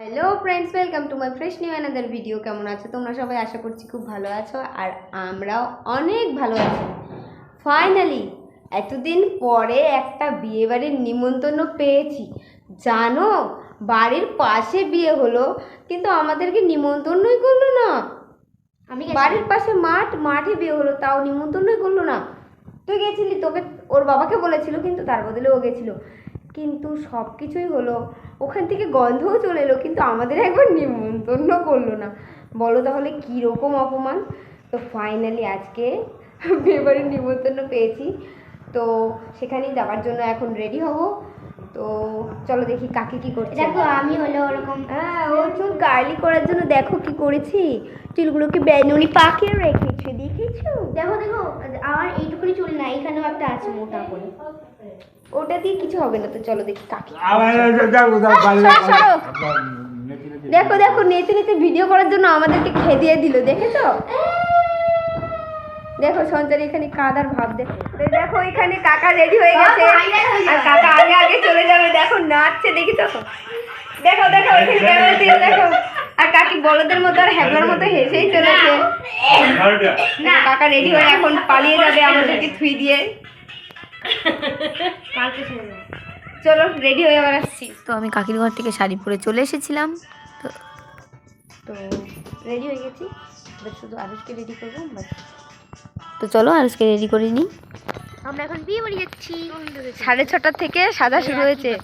Hello friends welcome to my fresh new another video কেমন আছো? তোমরা সবাই আশা করছি খুব ভালো আছো আর আমরাও অনেক ভালো আছি। ফাইনালি এতদিন পরে একটা বিয়েবাড়ির নিমন্ত্রণ পেয়েছি। জানো বাড়ির পাশে বিয়ে হলো কিন্তু আমাদেরকে নিমন্ত্রণই করল না। আমি বাড়ির পাশে মাঠ মাঠে বিয়ে হলো তাও নিমন্ত্রণই করল না। তুই গেছিলি তোকে ওর বাবাকে বলেছিল কিন্তু তার বদলে ও গেছিল। কিন্তু সব কিছুই হলো ওখান থেকে গন্ধও চলে এলো কিন্তু আমাদের একবার নিমন্ত্রণ করল না। বলো তাহলে কীরকম অপমান? তো ফাইনালি আজকে বিয়েবাড়ির নিমন্ত্রণ পেয়েছি। তো সেখানেই যাওয়ার জন্য এখন রেডি হব। তো চলো দেখি কাকে কি করছে। দেখো আমি হলো ওরকম হ্যাঁ ও চুল গার্লি করার জন্য দেখো কি করেছি। চুলগুলোকে বেনুনি পাকিয়ে রেখেছি দেখেছ? দেখো দেখো আমার এইটুকুনি চুল না এখানেও একটা আছে মোটা করে। ওটা দিয়ে কিছু হবে না তো চলো দেখি কাকে। দেখো দেখো নেচে নেচে ভিডিও করার জন্য আমাদেরকে খেদিয়ে দিল দেখেছ? দেখো সঞ্চারী এখানে কাদার ভাব দেখো। দেখো এখানে কাকা রেডি হয়ে গেছে। আর কাকা আগে আগে চলে যাবে দেখো নাচছে দেখি তো দেখো দেখো এখানে ক্যামেরা দিয়ে দেখো। আর কাকি বলদের মতো আর হ্যাবলার মতো হেসেই চলেছে। না। কাকা রেডি হয়ে এখন পালিয়ে যাবে আমাদেরকে থুই দিয়ে। চলে রেডি হয়ে আবার আসছি। তো আমি কাকির ঘর থেকে শাড়ি পরে চলে এসেছিলাম তো তো রেডি হয়ে গেছি। এবার শুধু আরুষকে রেডি করব তো চলো আরুষকে রেডি করে নিই। আমরা এখন বিয়ে বাড়ি যাচ্ছি। সাড়ে ছটার থেকে সাদা শুরু হয়েছে।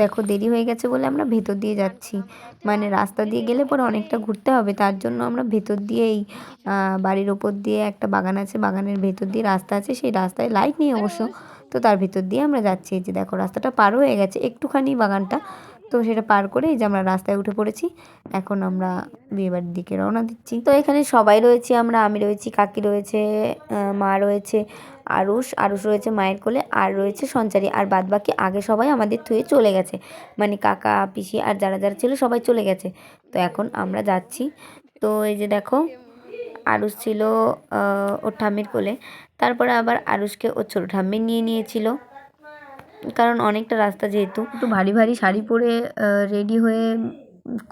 দেখো, দেরি হয়ে গেছে বলে আমরা ভেতর দিয়ে যাচ্ছি। মানে রাস্তা দিয়ে গেলে পরে অনেকটা ঘুরতে হবে, তার জন্য আমরা ভেতর দিয়ে এই বাড়ির ওপর দিয়ে একটা বাগান আছে, বাগানের ভেতর দিয়ে রাস্তা আছে, সেই রাস্তায় লাইট নিয়ে অবশ্য। তো তার ভেতর দিয়ে আমরা যাচ্ছি যে দেখো, রাস্তাটা পার হয়ে গেছে, একটুখানি বাগানটা। তো সেটা পার করে এই যে আমরা রাস্তায় উঠে পড়েছি, এখন আমরা বিয়েবাড়ির দিকে রওনা দিচ্ছি। তো এখানে সবাই রয়েছি, আমরা, আমি রয়েছি, কাকি রয়েছে মা রয়েছে, আরুষ আরুষ রয়েছে মায়ের কোলে, আর রয়েছে সঞ্চারী, আর বাদ বাকি আগে সবাই আমাদের থুয়ে চলে গেছে। মানে কাকা, পিসি, আর যারা যারা ছিল সবাই চলে গেছে। তো এখন আমরা যাচ্ছি। তো এই যে দেখো, আরুষ ছিল ওর ঠাম্মির কোলে, তারপরে আবার আরুষকে ওর ছোটো ঠাম্মি নিয়ে নিয়েছিল। কারণ অনেকটা রাস্তা যেহেতু। একটু ভারী ভারী শাড়ি পরে রেডি হয়ে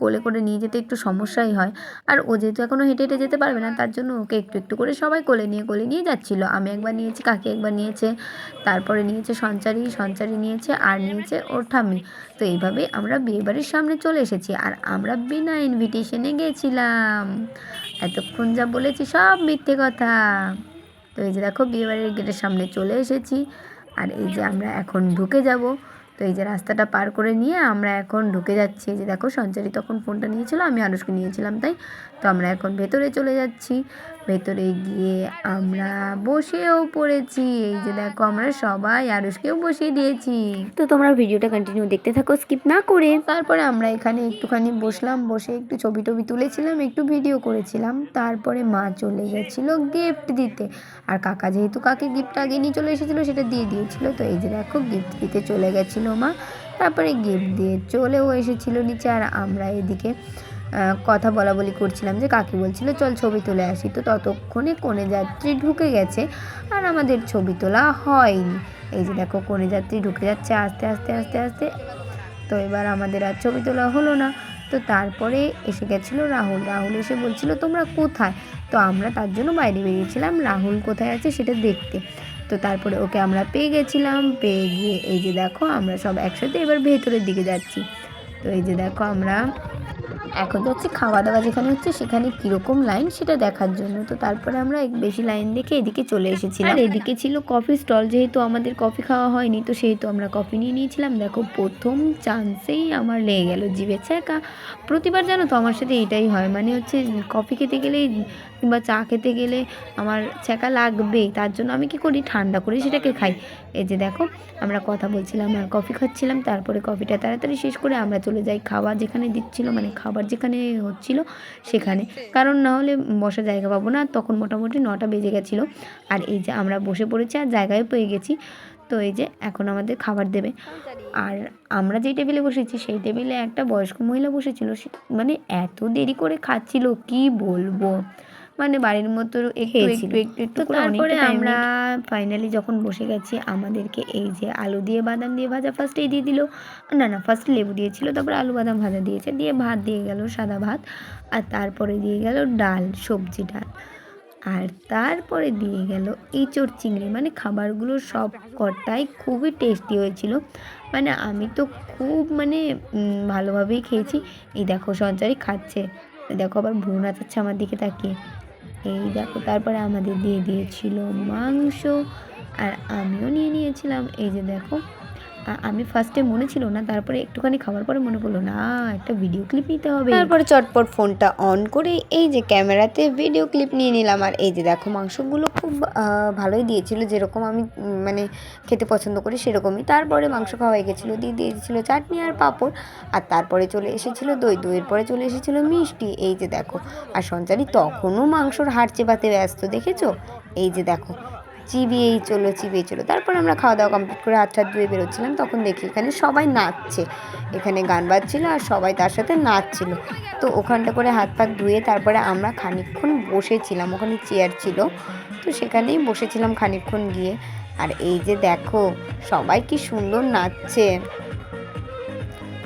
কোলে করে নিয়ে যেতে একটু সমস্যাই হয়। আর ও যেহেতু এখনও হেঁটে হেঁটে যেতে পারবে না, তার জন্য ওকে একটু একটু করে সবাই কোলে নিয়ে কোলে নিয়ে যাচ্ছিল। আমি একবার নিয়েছি, কাকি একবার নিয়েছে, তারপরে নিয়েছে সঞ্চারী সঞ্চারী নিয়েছে, আর নিয়েছে ওর ঠাম্মি। তো এইভাবে আমরা বিয়েবাড়ির সামনে চলে এসেছি, আর আমরা বিনা ইনভিটেশনে গেছিলাম। এতক্ষণ যা বলেছি সব মিথ্যে কথা। তো এই যে দেখো, বিয়েবাড়ির গেটের সামনে চলে এসেছি। আর এই যে আমরা এখন ঢুকে যাব, তো এই যে রাস্তাটা পার করে নিয়ে আমরা এখন ঢুকে যাচ্ছি। এই যে দেখো, সঞ্চারী তখন ফোনটা নিয়েছিল, আমি আনুষকে নিয়েছিলাম তাই। তো আমরা এখন ভেতরে চলে যাচ্ছি। ভেতরে গিয়ে আমরা বসেও পড়েছি। এই যে দেখো আমরা সবাই আরুষকেও বসিয়ে দিয়েছি। তো তোমরা ভিডিওটা কন্টিনিউ দেখতে থাকো স্কিপ না করে। তারপরে আমরা এখানে একটুখানি বসলাম বসে একটু ছবি টবি তুলেছিলাম একটু ভিডিও করেছিলাম। তারপরে মা চলে গেছিল গিফট দিতে। আর কাকা যেহেতু কাকে গিফট আগে নিয়ে চলে এসেছিল সেটা দিয়ে দিয়েছিল। তো এই যে দেখো গিফট দিতে চলে গেছিল মা। তারপরে গিফট দিয়ে চলেও এসেছিল নিচে। আর আমরা এদিকে কথা বলা বলি করছিলাম যে কাকি বলছিল, চল ছবি তুলে আসি। তো ততক্ষণে কোণে যাত্রী ঢুকে গেছে আর আমাদের ছবি তোলা হয়নি। এই যে দেখো কোণে যাত্রী ঢুকে যাচ্ছে আস্তে আস্তে আস্তে আস্তে। তো এবার আমাদের আর ছবি তোলা হলো না। তো তারপরে এসে গেছিল রাহুল। রাহুল এসে বলছিল, তোমরা কোথায়? তো আমরা তার জন্য বাইরে বেরিয়েছিলাম। রাহুল কোথায় আছে সেটা দেখতে। তো তারপরে ওকে আমরা পেয়ে গেছিলাম। পেয়ে গিয়ে এই যে দেখো আমরা সব একসাথে এবার ভেতরের দিকে যাচ্ছি। তো এই যে দেখো আমরা এখন যাচ্ছি খাওয়া দাওয়া যেখানে হচ্ছে সেখানে কীরকম লাইন সেটা দেখার জন্য। তো তারপরে আমরা বেশি লাইন দেখে এদিকে চলে এসেছিলাম। এদিকে ছিল কফি স্টল যেহেতু আমাদের কফি খাওয়া হয়নি, তো সেহেতু আমরা কফি নিয়ে নিয়েছিলাম। দেখো, প্রথম চান্সেই আমার লেগে গেল জিভে ছ্যাঁকা। প্রতিবার জানো তো আমার সাথে এটাই হয় মানে হচ্ছে কফি খেতে গেলে কিংবা চা খেতে গেলে আমার ছ্যাঁকা লাগবেই, তার জন্য আমি কি করি, ঠান্ডা করে সেটাকে খাই। এই যে দেখো, আমরা কথা বলছিলাম, আর কফি খাচ্ছিলাম, তারপরে কফিটা তাড়াতাড়ি শেষ করে আমরা চলে যাই খাওয়া যেখানে দিচ্ছিল মানে খাবার যেখানে হচ্ছিল সেখানে। কারণ না হলে বসার জায়গা পাবো না, তখন মোটামুটি নটা বেজে গেছিল। আর এই যে আমরা বসে পড়েছি আর জায়গায় পেয়ে গেছি। তো এই যে এখন আমাদের খাবার দেবে। আর আমরা যেই টেবিলে বসেছি, সেই টেবিলে একটা বয়স্ক মহিলা বসেছিল। মানে এত দেরি করে খাচ্ছিল, কি বলব? মানে বাড়ির মতো একটু একটু একটু একটু তারপরে আমরা ফাইনালি যখন বসে গেছি আমাদেরকে এই যে আলু দিয়ে বাদাম দিয়ে ভাজা ফার্স্টেই দিয়ে দিল। না না ফার্স্ট লেবু দিয়েছিল তারপরে আলু বাদাম ভাজা দিয়েছে। দিয়ে ভাত দিয়ে গেল সাদা ভাত। আর তারপরে দিয়ে গেল ডাল সবজি ডাল। আর তারপরে দিয়ে গেল এঁচোড় চিংড়ি। মানে খাবারগুলো সব কটাই খুবই টেস্টি হয়েছিল। মানে আমি তো খুব মানে ভালোভাবেই খেয়েছি। এই দেখো সঞ্চারী খাচ্ছে। দেখো আবার ভ্রু নাচাচ্ছে আমার দিকে তাকিয়ে। এই দেখো তারপরে আমাদের দিয়ে দিয়েছিল মাংস আর আমিও নিয়ে নিয়েছিলাম। এই যে দেখো আমি ফার্স্টে মনে ছিল না, তারপরে একটুখানি খাওয়ার পরে মনে পড়ল, না, একটা ভিডিও ক্লিপ নিতে হবে। তারপরে চটপট ফোনটা অন করে এই যে ক্যামেরাতে ভিডিও ক্লিপ নিয়ে নিলাম। আর এই যে দেখো, মাংসগুলো খুব ভালোই দিয়েছিল, যেরকম আমি মানে খেতে পছন্দ করি সেরকমই। তারপরে মাংস খাওয়া হয়ে গেছিল, দিয়ে দিয়েছিল চাটনি আর পাঁপড়। আর তারপরে চলে এসেছিল দই, দইয়ের পরে চলে এসেছিল মিষ্টি। এই যে দেখো, আর সঞ্চারী তখনও মাংসর হাড় চেপাতে ব্যস্ত, দেখেছ? এই যে দেখো চিবিয়েই চলো চিবিয়ে চলো। তারপর আমরা খাওয়া দাওয়া কমপ্লিট করে হাত হাত ধুয়ে বেরোচ্ছিলাম। তখন দেখি এখানে সবাই নাচছে। এখানে গান বাজছিল আর সবাই তার সাথে নাচছিল। তো ওখানটা করে হাত পাত ধুয়ে তারপরে আমরা খানিকক্ষণ বসেছিলাম। ওখানে চেয়ার ছিল। তো সেখানেই বসেছিলাম খানিকক্ষণ গিয়ে। আর এই যে দেখো, সবাই কি সুন্দর নাচছে।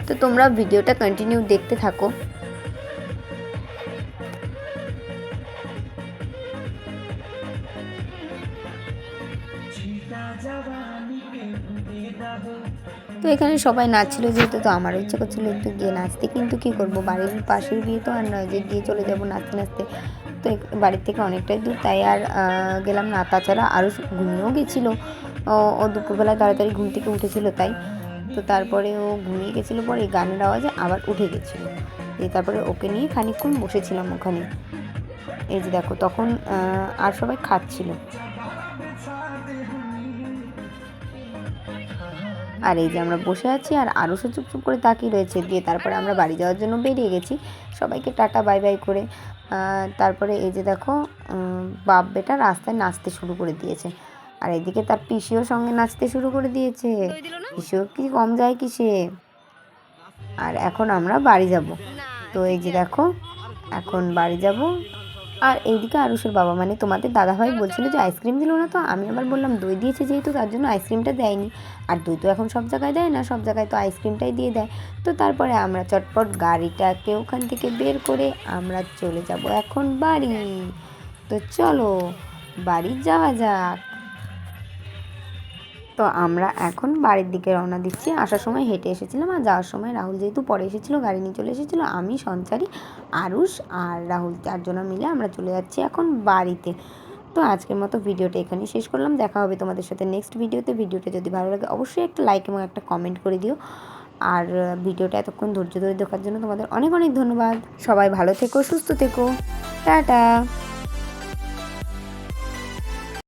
তো তোমরা ভিডিওটা কন্টিনিউ দেখতে থাকো। তো এখানে সবাই নাচছিল, যেহেতু তো আমারও ইচ্ছা করছিল একটু গিয়ে নাচতে, কিন্তু কি করব? বাড়ির পাশের বিয়ে তো আর নয়, যে গিয়ে চলে যাব নাচতে নাচতে। তো বাড়ির থেকে অনেকটাই দূর, তাই আর গেলাম না। তাছাড়া আরও ঘুমিয়েও গেছিল। ও দুপুরবেলায় তাড়াতাড়ি ঘুম থেকে উঠেছিল তাই। তো তারপরে ও ঘুমিয়ে গেছিল পরে গানের আওয়াজে আবার উঠে গেছিল। দিয়ে তারপরে ওকে নিয়ে খানিকক্ষণ বসেছিলাম ওখানে। এই যে দেখো, তখন আর সবাই খাচ্ছিল। আর এই যে আমরা বসে আছি আর আরও সে চুপচুপ করে তাকিয়ে রয়েছে। দিয়ে তারপরে আমরা বাড়ি যাওয়ার জন্য বেরিয়ে গেছি। সবাইকে টাটা বাই বাই করে। তারপরে এই যে দেখো বাপ বেটা রাস্তায় নাচতে শুরু করে দিয়েছে। আর এদিকে তার পিসিও সঙ্গে নাচতে শুরু করে দিয়েছে। পিসিও কি কম যায় কিসে? আর এখন আমরা বাড়ি যাব। তো এই যে দেখো এখন বাড়ি যাব। আর এইদিকে আরুষের বাবা মানে তোমাদের দাদাভাই বলছিল যে আইসক্রিম দিল না তো, আমি আবার বললাম দই দিয়েছে যেহেতু, তার জন্য আইসক্রিমটা দেয়নি। আর দই তো এখন সব জায়গায় দেয় না, সব জায়গায় তো আইসক্রিমটাই দিয়ে দেয়। তো তারপরে আমরা চটপট গাড়িটাকে ওখান থেকে বের করে আমরা চলে যাব এখন বাড়ি। তো চলো, বাড়ি যাওয়া যাক। তো আমরা এখন বাড়ির দিকে রওনা দিচ্ছি। আসার সময় হেঁটে এসেছিলাম আর যাওয়ার সময় রাহুল যেহেতু পরে এসেছিল, গাড়ি নিয়ে চলে এসেছিল, আমি, সঞ্চারী, আরুষ আর রাহুল চারজনা মিলে আমরা চলে যাচ্ছি এখন বাড়িতে। তো আজকের মতো ভিডিওটা এখানেই শেষ করলাম। দেখা হবে তোমাদের সাথে নেক্সট ভিডিওতে। ভিডিওটা যদি ভালো লাগে অবশ্যই একটা লাইক এবং একটা কমেন্ট করে দিও। আর ভিডিওটা এতক্ষণ ধৈর্য ধরে দেখার জন্য তোমাদের অনেক অনেক ধন্যবাদ। সবাই ভালো থেকো, সুস্থ থেকো। টাটা।